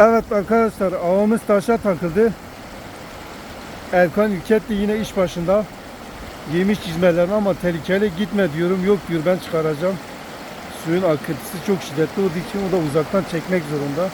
Evet arkadaşlar ağımız taşa takıldı. Erkan İlket de yine iş başında. Yemiş çizmelerini ama tehlikeli gitme diyorum. Yok diyor ben çıkaracağım. Suyun akıntısı çok şiddetli olduğu için o da uzaktan çekmek zorunda.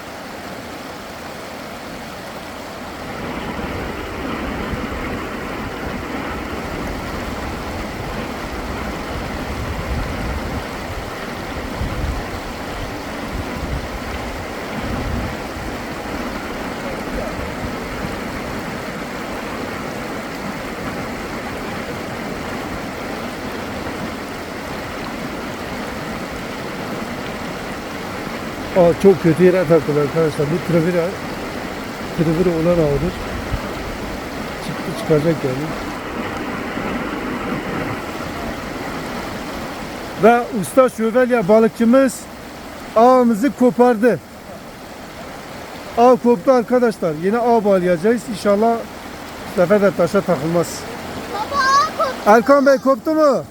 Aa, çok kötü yere takıldı arkadaşlar. Bu trivira trivira olan ağdır. Çıktı çıkacak yani. Ve usta şövalye balıkçımız ağımızı kopardı. Ağ koptu arkadaşlar. Yine ağ bağlayacağız. İnşallah bu sefer de taşa takılmaz. Baba kop. Erkan Bey koptu mu?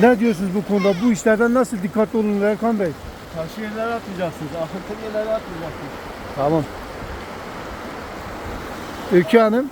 Ne diyorsunuz bu konuda? Bu işlerden nasıl dikkatli olun Erkan Bey? Taşı yerlere atmayacaksınız. Akıntı yerlere atmayacaksınız. Tamam. Öykü Hanım.